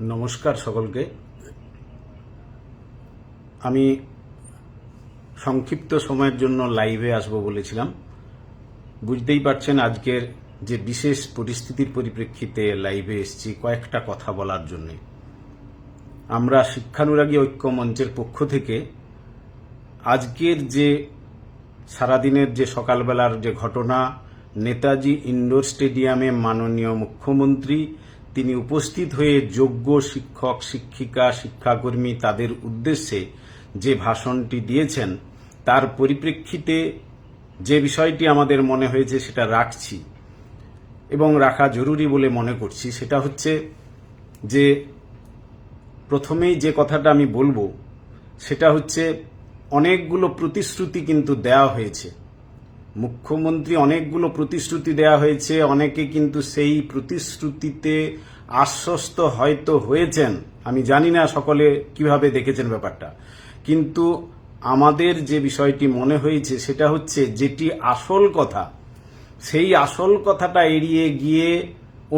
নমস্কার সকলকে। আমি সংক্ষিপ্ত সময়ের জন্য লাইভে আসব বলেছিলাম। বুঝতেই পারছেন, আজকের যে বিশেষ পরিস্থিতির পরিপ্রেক্ষিতে লাইভে এসেছি কয়েকটা কথা বলার জন্য। আমরা শিক্ষানুরাগী ঐক্য মঞ্চের পক্ষ থেকে আজকের যে সারাদিনের যে সকালবেলার যে ঘটনা, নেতাজি ইন্ডোর স্টেডিয়ামে মাননীয় মুখ্যমন্ত্রী তিনি উপস্থিত হয়ে যোগ্য শিক্ষক, শিক্ষিকা, শিক্ষাকর্মী তাদের উদ্দেশ্যে যে ভাষণটি দিয়েছেন, তার পরিপ্রেক্ষিতে যে বিষয়টি আমাদের মনে হয়েছে সেটা রাখছি এবং রাখা জরুরি বলে মনে করছি, সেটা হচ্ছে যে প্রথমেই যে কথাটা আমি বলব, সেটা হচ্ছে অনেকগুলো প্রতিশ্রুতি কিন্তু দেওয়া হয়েছে। মুখ্যমন্ত্রী অনেকগুলো প্রতিশ্রুতি দেওয়া হয়েছে, অনেকে কিন্তু সেই প্রতিশ্রুতিতে আশ্বস্ত হয়তো হয়েছেন। আমি জানি না সকলে কীভাবে দেখেছেন ব্যাপারটা। কিন্তু আমাদের যে বিষয়টি মনে হয়েছে সেটা হচ্ছে যেটি আসল কথা, সেই আসল কথাটা এড়িয়ে গিয়ে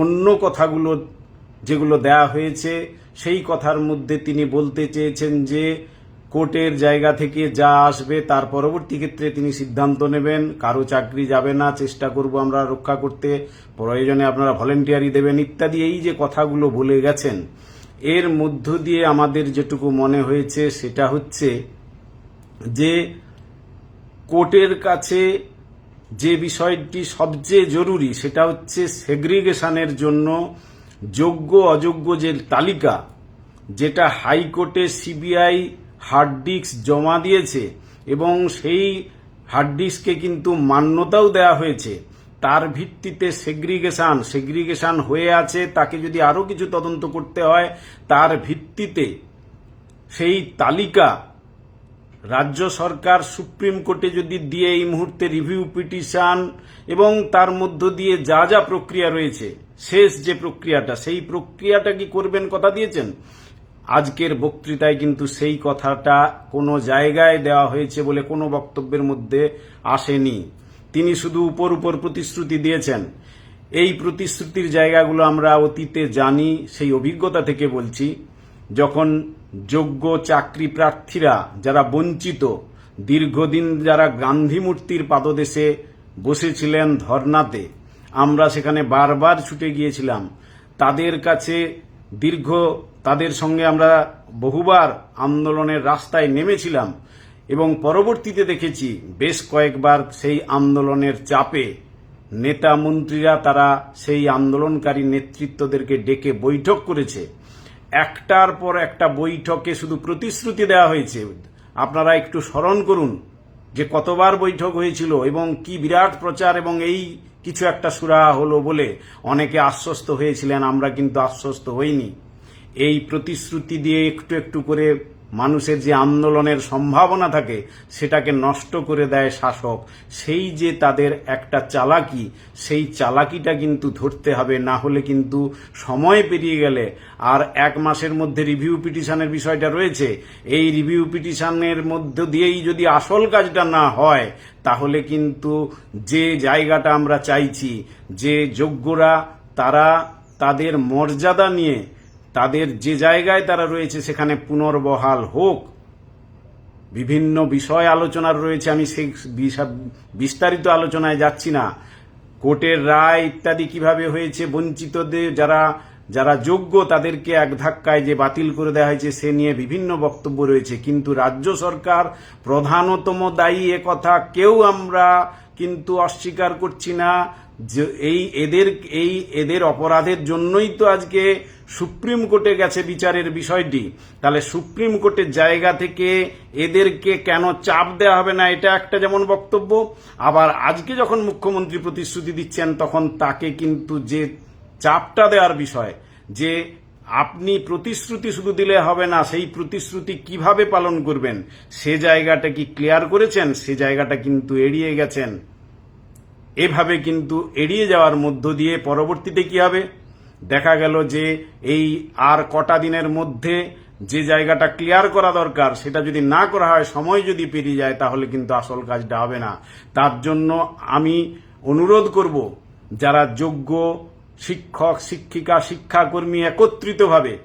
অন্য কথাগুলো যেগুলো দেয়া হয়েছে, সেই কথার মধ্যে তিনি বলতে চেয়েছেন যে কোর্টের জায়গা থেকে যা আসবে তার পরবর্তী ক্ষেত্রে তিনি সিদ্ধান্ত নেবেন। কারও চাকরি যাবে না, চেষ্টা করব আমরা রক্ষা করতে। প্রয়োজনে আপনারা ভলেন্টিয়ারি দেবেন ইত্যাদি। এই যে কথাগুলো বলে গেছেন, এর মধ্য দিয়ে আমাদের যেটুকু মনে হয়েছে সেটা হচ্ছে যে কোর্টের কাছে যে বিষয়টি সবচেয়ে জরুরি সেটা হচ্ছে সেগ্রিগেশনের জন্য যোগ্য অযোগ্য যে তালিকা, যেটা হাইকোর্টে সিবিআই হার্ড ডিস্ক জমা দিয়েছে এবং সেই হার্ড ডিস্ককে কিন্তু মান্যতাও দেওয়া হয়েছে। তার ভিত্তিতে সেগ্রিগেশন সেগ্রিগেশন হয়ে আছে, তাকে যদি আরও কিছু তদন্ত করতে হয়, তার ভিত্তিতে সেই তালিকা রাজ্য সরকার সুপ্রিম কোর্টে যদি দিয়ে এই মুহূর্তে রিভিউ পিটিশন এবং তার মধ্য দিয়ে যা যা প্রক্রিয়া রয়েছে, শেষ যে প্রক্রিয়াটা, সেই প্রক্রিয়াটা কি করবেন, কথা দিয়েছেন? আজকের বক্তৃতায় কিন্তু সেই কথাটা কোনো জায়গায় দেওয়া হয়েছে বলে কোনো বক্তব্যের মধ্যে আসেনি। তিনি শুধু উপর উপর প্রতিশ্রুতি দিয়েছেন। এই প্রতিশ্রুতির জায়গাগুলো আমরা অতীতে জানি, সেই অভিজ্ঞতা থেকে বলছি। যখন যোগ্য চাকরি প্রার্থীরা যারা বঞ্চিত, দীর্ঘদিন যারা গান্ধী মূর্তির পাদদেশে বসেছিলেন ধর্নাতে, আমরা সেখানে বারবার ছুটে গিয়েছিলাম। তাদের কাছে দীর্ঘ তাদের সঙ্গে আমরা বহুবার আন্দোলনের রাস্তায় নেমেছিলাম এবং পরবর্তীতে দেখেছি বেশ কয়েকবার সেই আন্দোলনের চাপে নেতা মন্ত্রীরা তারা সেই আন্দোলনকারী নেতৃত্বদেরকে ডেকে বৈঠক করেছে। একটার পর একটা বৈঠকে শুধু প্রতিশ্রুতি দেওয়া হয়েছে। আপনারা একটু স্মরণ করুন যে কতবার বৈঠক হয়েছিল এবং কি বিরাট প্রচার এবং এই কিছু একটা সুরাহা হলো বলে অনেকে আশ্বস্ত হয়েছিলেন, আমরা কিন্তু আশ্বস্ত হইনি। এই প্রতিশ্রুতি দিয়ে একটু একটু করে মানুষের যে আন্দোলনের সম্ভাবনা থাকে, সেটাকে নষ্ট করে দেয় শাসক। সেই যে তাদের একটা চালাকি, সেই চালাকিটা কিন্তু ধরতে হবে, না হলে কিন্তু সময় পেরিয়ে গেলে। আর এক মাসের মধ্যে রিভিউ পিটিশনের বিষয়টা রয়েছে। এই রিভিউ পিটিশনের মধ্য দিয়েই যদি আসল কাজটা না হয়, তাহলে কিন্তু যে জায়গাটা আমরা চাইছি, যে যোগ্যরা তারা তাদের মর্যাদা নিয়ে তাদের যে জায়গায় তারা রয়েছে সেখানে পুনর্বহাল হোক। বিভিন্ন বিষয় আলোচনার রয়েছে, আমি সেই বিস্তারিত আলোচনায় যাচ্ছি না। কোর্টের রায় ইত্যাদি কীভাবে হয়েছে, বঞ্চিতদের যারা যারা যোগ্য তাদেরকে এক ধাক্কায় যে বাতিল করে দেওয়া হয়েছে সে নিয়ে বিভিন্ন বক্তব্য রয়েছে। কিন্তু রাজ্য সরকার প্রধানতম দায়ী কথা কেউ আমরা কিন্তু অস্বীকার করছি না। এই এদের এই এদের অপরাধের জন্যই তো আজকে সুপ্রিম কোর্টে গেছে বিচারের বিষয়টি। তাহলে সুপ্রিম কোর্টের জায়গা থেকে এদেরকে কেন চাপ দেওয়া হবে না, এটা একটা যেমন বক্তব্য। আবার আজকে যখন মুখ্যমন্ত্রী প্রতিশ্রুতি দিচ্ছেন, তখন তাকে কিন্তু যে চাপটা দেওয়ার বিষয়, যে আপনি প্রতিশ্রুতি শুধু দিলে হবে না, সেই প্রতিশ্রুতি কীভাবে পালন করবেন, সে জায়গাটা কি ক্লিয়ার করেছেন? সে জায়গাটা কিন্তু এড়িয়ে গেছেন। এভাবে কিন্তু এড়িয়ে যাওয়ার মধ্য দিয়ে পরবর্তীতে কি হবে? দেখা গেল যে এই আর কটা দিনের মধ্যে যে জায়গাটা ক্লিয়ার করা দরকার, সেটা যদি না করা হয়, সময় যদি পেরিয়ে যায়, তাহলে কিন্তু আসল কাজটা হবে না। তার জন্য আমি অনুরোধ করব, যারা যোগ্য শিক্ষক, শিক্ষিকা, শিক্ষাকর্মী একত্রিতভাবে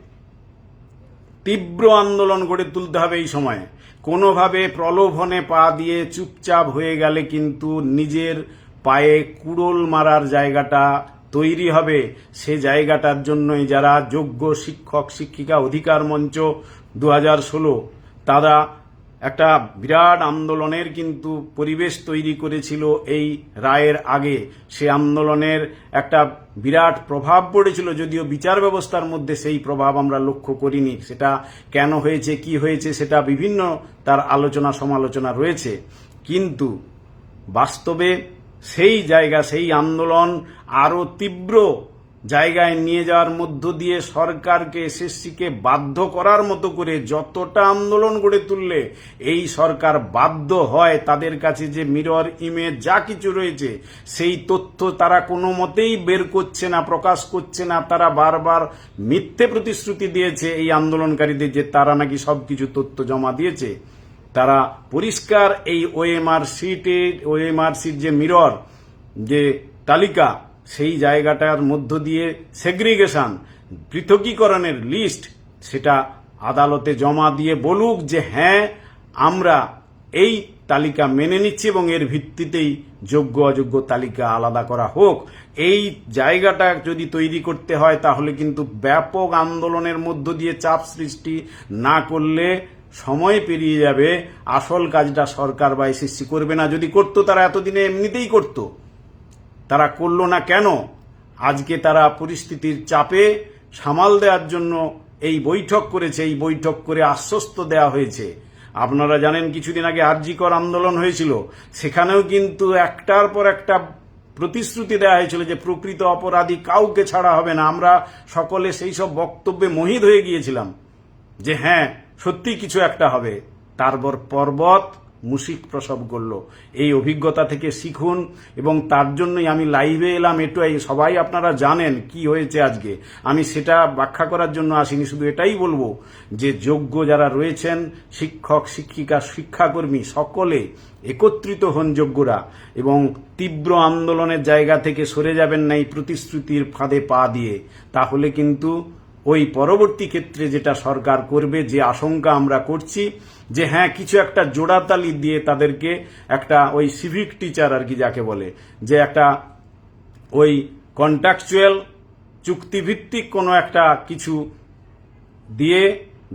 তীব্র আন্দোলন গড়ে তুলতে হবে এই সময়ে। কোনোভাবে প্রলোভনে পা দিয়ে চুপচাপ হয়ে গেলে কিন্তু নিজের পায়ে কুড়োল মারার জায়গাটা তৈরি হবে। সে জায়গাটার জন্যই যারা যোগ্য শিক্ষক, শিক্ষিকা, অধিকার মঞ্চ দু ষোলো, তারা একটা বিরাট আন্দোলনের কিন্তু পরিবেশ তৈরি করেছিল এই রায়ের আগে। সে আন্দোলনের একটা বিরাট প্রভাব পড়েছিল, যদিও বিচার ব্যবস্থার মধ্যে সেই প্রভাব আমরা লক্ষ্য করিনি। সেটা কেন হয়েছে, কি হয়েছে, সেটা বিভিন্ন তার আলোচনা সমালোচনা রয়েছে। কিন্তু বাস্তবে সেই জায়গা, সেই আন্দোলন আরও তীব্র জায়গায় নিয়ে যাওয়ার মধ্য দিয়ে সরকারকে, এসএসসিকে বাধ্য করার মতো করে যতটা আন্দোলন গড়ে তুললে এই সরকার বাধ্য হয় তাদের কাছে যে মিরর ইমেজ যা কিছু রয়েছে, সেই তথ্য তারা কোনো মতেই বের করছে না, প্রকাশ করছে না। তারা বারবার মিথ্যে প্রতিশ্রুতি দিয়েছে এই আন্দোলনকারীদের যে তারা নাকি সবকিছু তথ্য জমা দিয়েছে। তারা পরিষ্কার এই ওএমআর সিটে ওএমআর সিট যে মিরর যে তালিকা, সেই জায়গাটার মধ্য দিয়ে সেগ্রিগেশন পৃথকীকরণের লিস্ট সেটা আদালতে জমা দিয়ে বলুক যে হ্যাঁ আমরা এই তালিকা মেনে নিচ্ছি এবং এর ভিত্তিতেই যোগ্য, অযোগ্য তালিকা আলাদা করা হোক। এই জায়গাটা যদি তৈরি করতে হয়, তাহলে কিন্তু ব্যাপক আন্দোলনের মধ্য দিয়ে চাপ সৃষ্টি না করলে সময় পেরিয়ে যাবে, আসল কাজটা সরকার বা এসএসসি করবে না। যদি করতো, তারা এতদিনে এমনিতেই করতো। তারা করল না কেন? আজকে তারা পরিস্থিতির চাপে সামাল দেওয়ার জন্য এই বৈঠক করেছে, এই বৈঠক করে আশ্বস্ত দেওয়া হয়েছে। আপনারা জানেন, কিছুদিন আগে আরজিকর আন্দোলন হয়েছিল। সেখানেও কিন্তু একটার পর একটা প্রতিশ্রুতি দেওয়া হয়েছিল যে প্রকৃত অপরাধী কাউকে ছাড়া হবে না। আমরা সকলে সেই সব বক্তব্যে মোহিত হয়ে গিয়েছিলাম যে হ্যাঁ সত্যি কিছু একটা হবে। তারপর পর্বত মুসিক প্রসব করল। এই অভিজ্ঞতা থেকে শিখুন এবং তার জন্যই আমি লাইভে এলাম এটাই সবাই আপনারা জানেন কি হয়েছে আজকে। আমি সেটা ব্যাখ্যা করার জন্য আসিনি, শুধু এটাই বলব যে যোগ্য যারা রয়েছেন, শিক্ষক, শিক্ষিকা, শিক্ষাকর্মী, সকলে একত্রিত হন যোগ্যরা এবং তীব্র আন্দোলনের জায়গা থেকে সরে যাবেন না এই প্রতিশ্রুতির ফাঁদে পা দিয়ে। তাহলে কিন্তু ওই পরবর্তী ক্ষেত্রে যেটা সরকার করবে, যে আশঙ্কা আমরা করছি, যে হ্যাঁ কিছু একটা জোড়াতালি দিয়ে তাদেরকে একটা ওই সিভিক টিচার আর কি যাকে বলে, যে একটা ওই কন্ট্রাকচুয়াল চুক্তিভিত্তিক কোনো একটা কিছু দিয়ে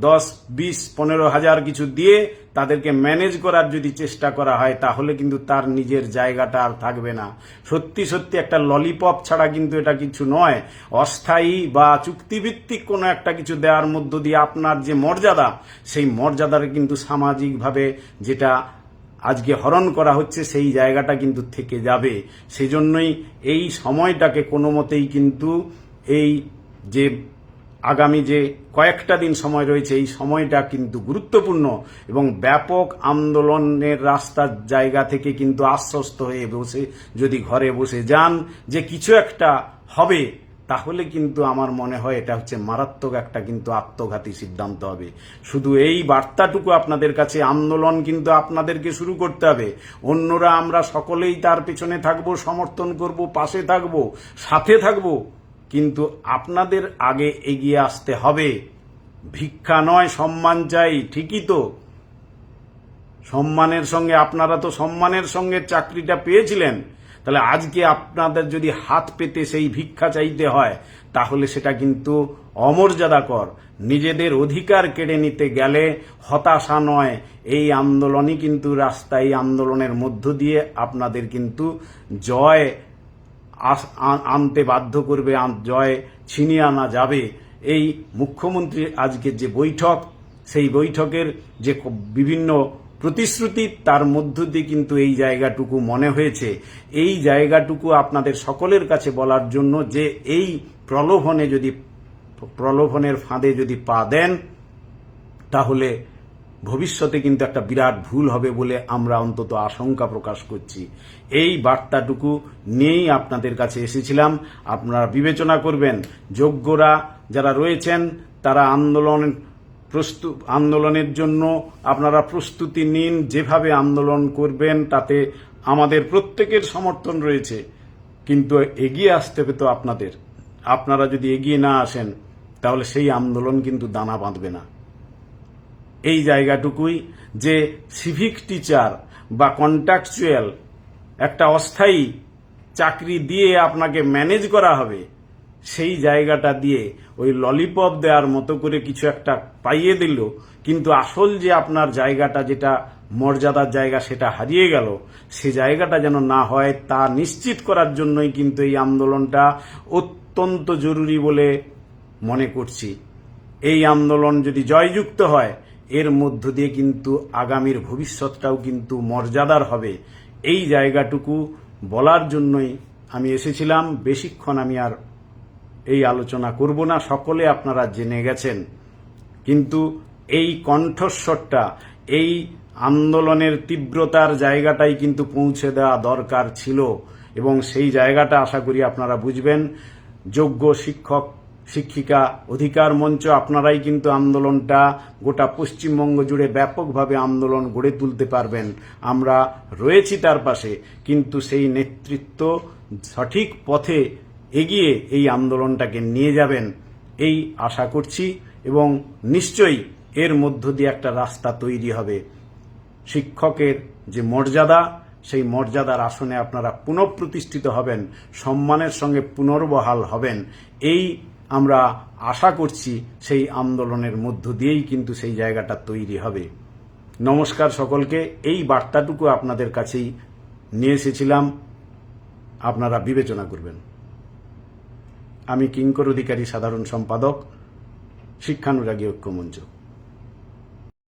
দশ, বিশ, পনেরো হাজার কিছু দিয়ে তাদেরকে ম্যানেজ করার যদি চেষ্টা করা হয়, তাহলে কিন্তু তার নিজের জায়গাটা আর থাকবে না। সত্যি সত্যি একটা ললিপপ ছাড়া কিন্তু এটা কিছু নয়। অস্থায়ী বা চুক্তিভিত্তিক কোনো একটা কিছু দেওয়ার মধ্য দিয়ে আপনার যে মর্যাদা, সেই মর্যাদার কিন্তু সামাজিকভাবে যেটা আজকে হরণ করা হচ্ছে, সেই জায়গাটা কিন্তু থেকে যাবে। সেজন্যই এই সময়টাকে কোনো মতেই কিন্তু এই যে আগামী যে কয়েকটা দিন সময় রয়েছে, এই সময়টা কিন্তু গুরুত্বপূর্ণ এবং ব্যাপক আন্দোলনের রাস্তার জায়গা থেকে কিন্তু আশ্বস্ত হয়ে বসে, যদি ঘরে বসে যান যে কিছু একটা হবে, তাহলে কিন্তু আমার মনে হয় এটা হচ্ছে মারাত্মক একটা কিন্তু আত্মঘাতী সিদ্ধান্ত হবে। শুধু এই বার্তাটুকু আপনাদের কাছে, আন্দোলন কিন্তু আপনাদেরকে শুরু করতে হবে। অন্যরা, আমরা সকলেই তার পেছনে থাকব, সমর্থন করব, পাশে থাকব, সাথে থাকব। কিন্তু আপনাদের আগে এগিয়ে আসতে হবে। ভিক্ষা নয়, সম্মান চাই, ঠিকই তো। সম্মানের সঙ্গে আপনারা তো সম্মানের সঙ্গে চাকরিটা পেয়েছিলেন। তাহলে আজকে আপনাদের যদি হাত পেতে সেই ভিক্ষা চাইতে হয়, তাহলে সেটা কিন্তু অমর্যাদাকর। নিজেদের অধিকার কেড়ে নিতে গেলে হতাশা নয়। এই আন্দোলনই কিন্তু রাস্তায় আন্দোলনের মধ্য দিয়ে আপনাদের কিন্তু জয় আনতে বাধ্য করবে জয় ছিনিয়ে আনা যাবে। এই মুখ্যমন্ত্রীর আজকের যে বৈঠক, সেই বৈঠকের যে বিভিন্ন প্রতিশ্রুতি, তার মধ্য দিয়ে কিন্তু এই জায়গাটুকু মনে হয়েছে। এই জায়গাটুকু আপনাদের সকলের কাছে বলার জন্য যে এই প্রলোভনে যদি, প্রলোভনের ফাঁদে যদি পা দেন, তাহলে ভবিষ্যতে কিন্তু একটা বিরাট ভুল হবে বলে আমরা অন্তত আশঙ্কা প্রকাশ করছি। এই বার্তাটুকু নিয়েই আপনাদের কাছে এসেছিলাম। আপনারা বিবেচনা করবেন, যোগ্যরা যারা রয়েছেন, তারা আন্দোলন আন্দোলনের জন্য আপনারা প্রস্তুতি নিন। যেভাবে আন্দোলন করবেন, তাতে আমাদের প্রত্যেকের সমর্থন রয়েছে। কিন্তু এগিয়ে আসতে হবে তো আপনাদের। আপনারা যদি এগিয়ে না আসেন, তাহলে সেই আন্দোলন কিন্তু দানা বাঁধবে না। এই জায়গাটুকুই যে সিভিক টিচার বা কন্ট্রাকচুয়াল একটা অস্থায়ী চাকরি দিয়ে আপনাকে ম্যানেজ করা হবে, সেই জায়গাটা দিয়ে ওই ললিপপ দেওয়ার মতো করে কিছু একটা পাইয়ে দিল। কিন্তু আসল যে আপনার জায়গাটা যেটা মর্যাদার জায়গা সেটা হারিয়ে গেল, সে জায়গাটা যেন না হয় তা নিশ্চিত করার জন্যই কিন্তু এই আন্দোলনটা অত্যন্ত জরুরি বলে মনে করছি। এই আন্দোলন যদি জয়যুক্ত হয় এর মধ্য দিয়ে কিন্তু আগামীর ভবিষ্যৎটাও কিন্তু মর্যাদার হবে। এই জায়গাটুকু বলার জন্যই আমি এসেছিলাম। বেশিক্ষণ আমি আর এই আলোচনা করব না। সকলে আপনারা জেনে গেছেন। কিন্তু এই কণ্ঠস্বরটা, এই আন্দোলনের তীব্রতার জায়গাটাই কিন্তু পৌঁছে দেওয়া দরকার ছিল। এবং সেই জায়গাটা আশা করি আপনারা বুঝবেন। যোগ্য শিক্ষক শিক্ষিকা অধিকার মঞ্চ আপনারাই কিন্তু আন্দোলনটা গোটা পশ্চিমবঙ্গ জুড়ে ব্যাপকভাবে আন্দোলন গড়ে তুলতে পারবেন। আমরা রয়েছি তার পাশে, কিন্তু সেই নেতৃত্ব সঠিক পথে এগিয়ে এই আন্দোলনটাকে নিয়ে যাবেন এই আশা করছি এবং নিশ্চয়ই এর মধ্য দিয়ে একটা রাস্তা তৈরি হবে। শিক্ষকের যে মর্যাদা, সেই মর্যাদার আসনে আপনারা পুনঃপ্রতিষ্ঠিত হবেন, সম্মানের সঙ্গে পুনর্বহাল হবেন। এই আমরা আশা করছি সেই আন্দোলনের মধ্য দিয়েই কিন্তু সেই জায়গাটা তৈরি হবে। নমস্কার সকলকে। এই বার্তাটুকু আপনাদের কাছেই নিয়ে এসেছিলাম। আপনারা বিবেচনা করবেন। আমি কিঙ্কর অধিকারী সাধারণ সম্পাদক, শিক্ষানুরাগী ঐক্যমঞ্চ।